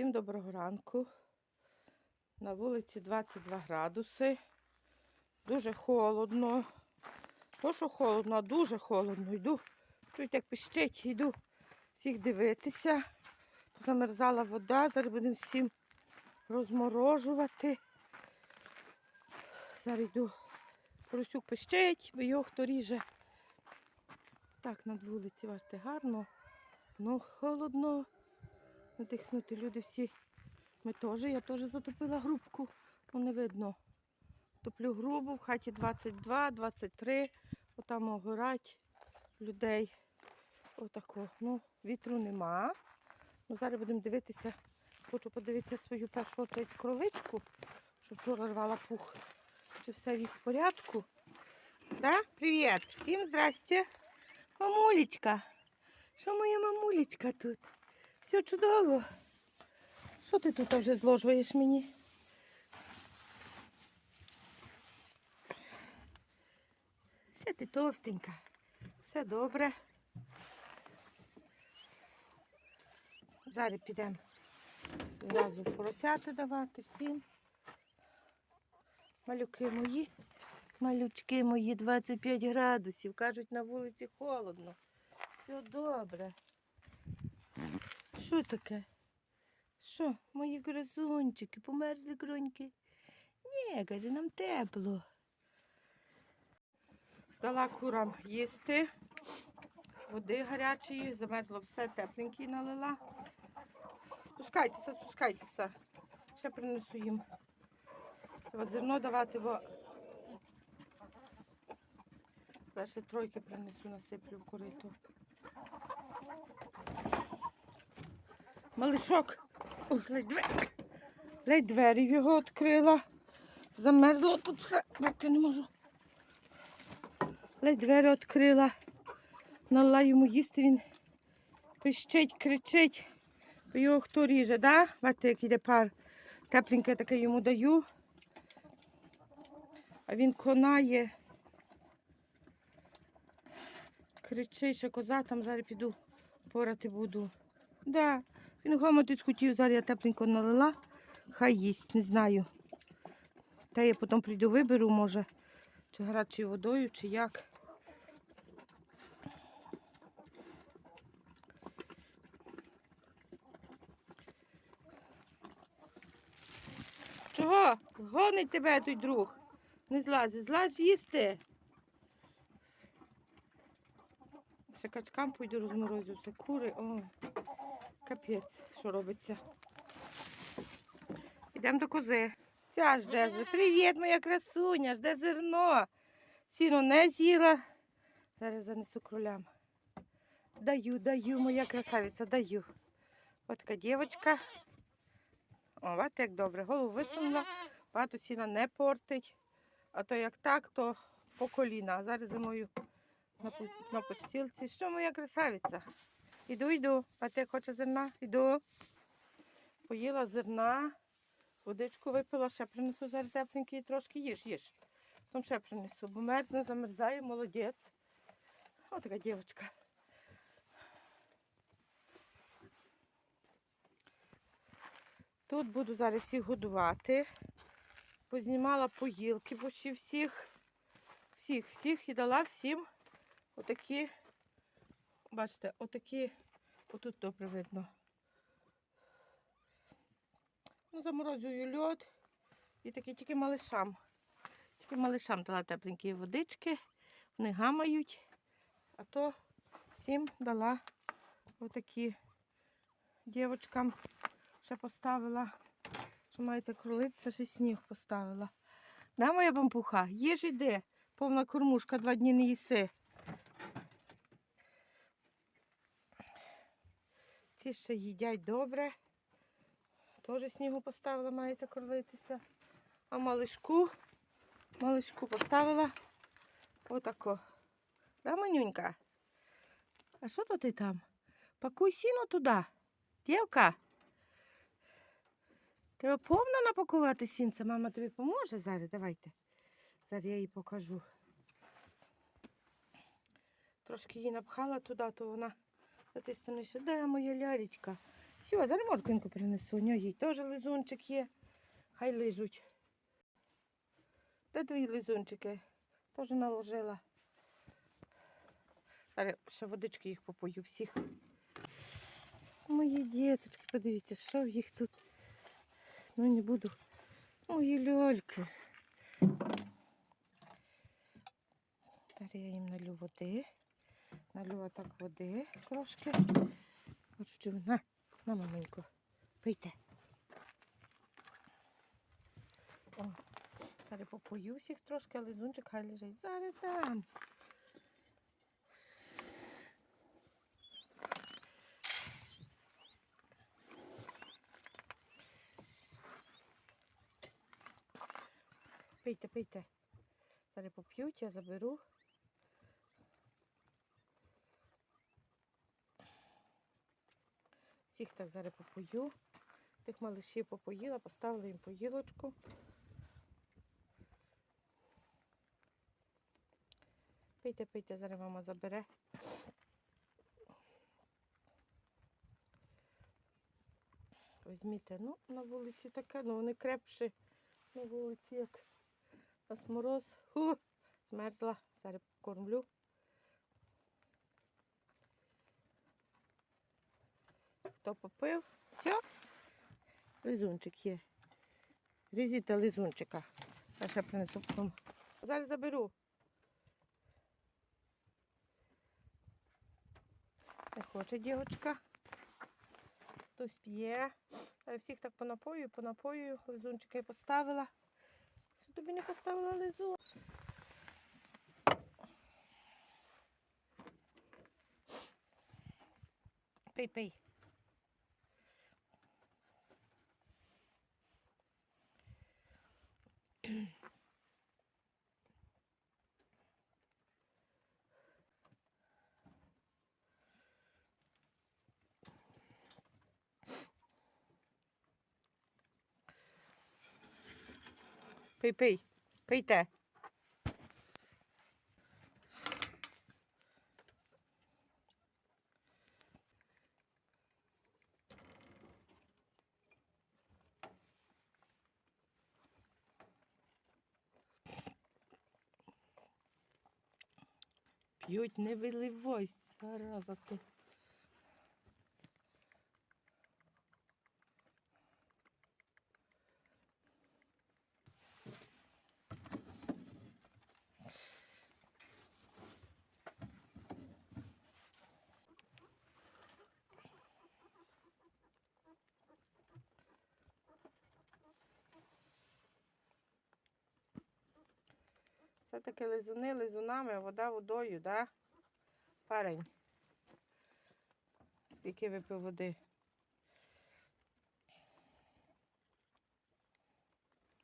Всім доброго ранку. На вулиці 22 градуси. Дуже холодно. То, що холодно, а дуже холодно. Йду, чують, як пищить, йду всіх дивитися. Замерзала вода, зараз будемо всім розморожувати. Зараз йду. Поросюк пищить, бо його хто ріже. Так, над вулиці бачите, гарно, ну холодно. Надихнути люди всі. Ми теж, я теж затопила грубку, ну не видно. Топлю грубу, в хаті 22, 23, отам огорать людей. Отако. Ну, вітру нема. Ну, зараз будемо дивитися. Хочу подивитися свою першу очередь кроличку, що вчора рвала пух. Чи все в їх в порядку? Да? Привіт! Всім здрасте. Мамулечка. Що моя мамулечка тут? Все чудово. Що ти тут вже зложуєш мені? Ще ти товстенька. Все добре. Зараз підемо зразу поросяти давати всім. Малюки мої. Малючки мої 25 градусів. Кажуть, на вулиці холодно. Все добре. Що таке? Що, мої гризунчики, померзли гроньки? Ні, каже, нам тепло. Дала курам їсти, води гарячої, замерзло все, тепленький налила. Спускайтеся, спускайтеся. Ще принесу їм. Треба зерно давати, бо ще тройки принесу, насиплю в корито. Малишок. Ох, ледь двері. Ледь двері його відкрила. Замерзло тут все. Бачите, не можу. Ледь двері відкрила. Налила йому їсти, він пищить, кричить. Бо Його хто ріже, да? Бачите, як іде пар. Тепленьке таке йому даю. А він конає. Кричить, що коза там зараз піду порати буду. Да. Він гомотець хотів, зараз я тепленько налила. Хай їсть, не знаю. Та я потім прийду виберу, може, чи гарячою водою, чи як. Чого? Гонить тебе той друг. Не злазь, злазь їсти. Ще качкам пойду розморозю. Це кури. Ой, капець, що робиться. Йдемо до кози. Ця жде. Привіт, моя красуня, жде зерно. Сіно не з'їла. Зараз занесу кролям. Даю, даю, моя красавиця, даю. Ось така дівчинка. О, бачите, як добре. Голову висунула, багато сіна не портить. А то як так, то по коліна. А зараз зимою на, на подстілці. Що моя красавиця? Іду, йду. А ти хочеш зерна? Іду. Поїла зерна, водичку випила, ще принесу зараз тепленький трошки їж, їж. Потім ще принесу, бо мерзне, замерзає, молодець. Ось така дівчинка. Тут буду зараз всіх годувати. Познімала поїлки почти всіх. Всіх, всіх і дала всім отакі, бачите, отакі, отут добре видно. Ну, заморозую льод і такі тільки малишам. Тільки малишам дала тепленькі водички, вони гамають, а то всім дала отакі дівчатам ще поставила, що мається кролиця, ще сніг поставила. Да, моя бампуха, їж іди, повна кормушка, два дні не їси. Ці ще їдять добре. Теж снігу поставила, мається кормитися. А малишку, малишку поставила отако. Да, манюнька? А що то ти там? Пакуй сіно туди. Дівка. Треба повно напакувати сінце. Мама тобі поможе зараз. Давайте. Зараз я їй покажу. Трошки її напхала туди, то вона затиснула, що де моя лялечка? Все, зараз морквинку принесу. У нього їй теж лизунчик є. Хай лижуть. Де твої лизунчики? Теж наложила. Зараз ще водички їх попою всіх. Мої діточки, подивіться, що їх тут. Ну не буду. Мої льольки. Зараз я їм налю води. Налю отак води трошки. Хочу, на, на маменьку. Пийте. О, зараз попою всіх трошки, але зунчик хай лежить. Зараз там. Пийте, пийте. Зараз поп'ють, я заберу. Всіх так зараз попою. Тих малишів попоїла, поставила їм поїлочку. Пийте, пийте, зараз мама забере. Візьміте, ну, на вулиці таке, ну вони крепші. На вулиці як у нас мороз. Ху, змерзла. Зараз кормлю. Хто попив? Все. Лизунчик є. Різіте лизунчика. Я ще принесу потім. Зараз заберу. Не хоче дівчинка. Хтось п'є. Я всіх так понапою, понапою. Лизунчика я поставила. Що тобі не поставила лизу? Пий, пий. Пий, пий. П'ють, не виливайся, зараза ти. Все-таки лизуни лизунами, вода водою, да? Парень. Скільки випив води?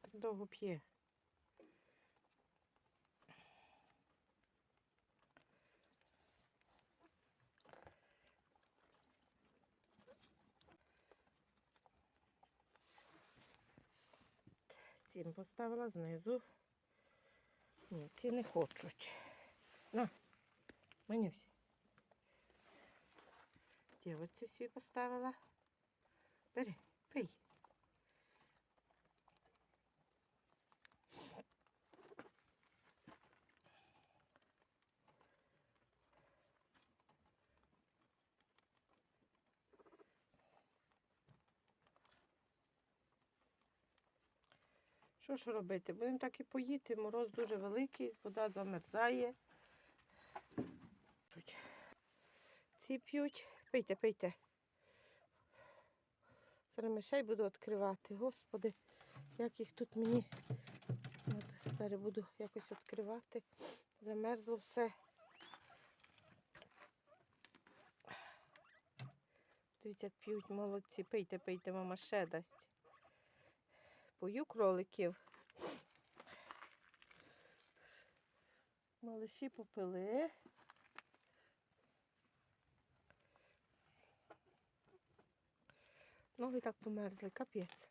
Так довго п'є. Цим поставила знизу. Ні, ці не хочуть. На, Манюсь. Дівоці свій поставила. Бери, пий. Що ж робити? Будемо так і поїти. Мороз дуже великий, вода замерзає. Ці п'ють. Пийте, пийте. Зараз мишей буду відкривати. Господи, як їх тут мені. От, зараз буду якось відкривати. Замерзло все. Дивіться, як п'ють молодці. Пийте, пийте, мама ще дасть. Пою кроликів. Малиші попили. Ноги так померзли, капець.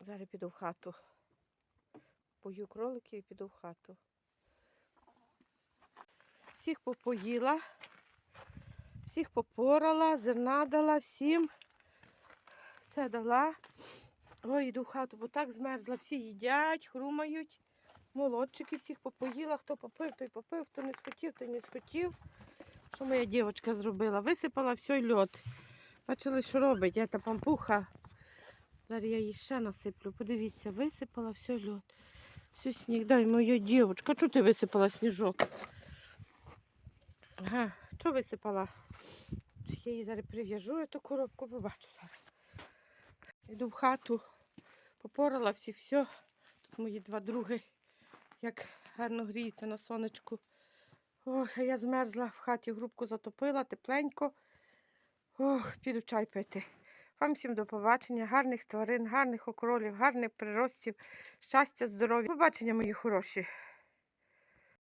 Зараз піду в хату. Пою кроликів і піду в хату. Всіх попоїла. Всіх попорала, зерна дала всім. Все дала. Ой, йду в хату, бо так змерзла. Всі їдять, хрумають. Молодчики всіх попоїла. Хто попив, той попив, хто не схотів, той не схотів. Що моя дівчинка зробила? Висипала все льод. Бачили, що робить? Я та пампуха. Зараз я її ще насиплю. Подивіться, висипала все льод. Все сніг. Дай моя дівчинка. Чого ти висипала сніжок? Ага, що висипала? Я її зараз прив'яжу, я ту коробку побачу зараз. Йду в хату, попорала всіх все. Тут мої два други, як гарно гріються на сонечку. Ох, я змерзла в хаті, грубку затопила, тепленько. Ох, піду чай пити. Вам всім до побачення, гарних тварин, гарних окролів, гарних приростів, щастя, здоров'я. Побачення, мої хороші.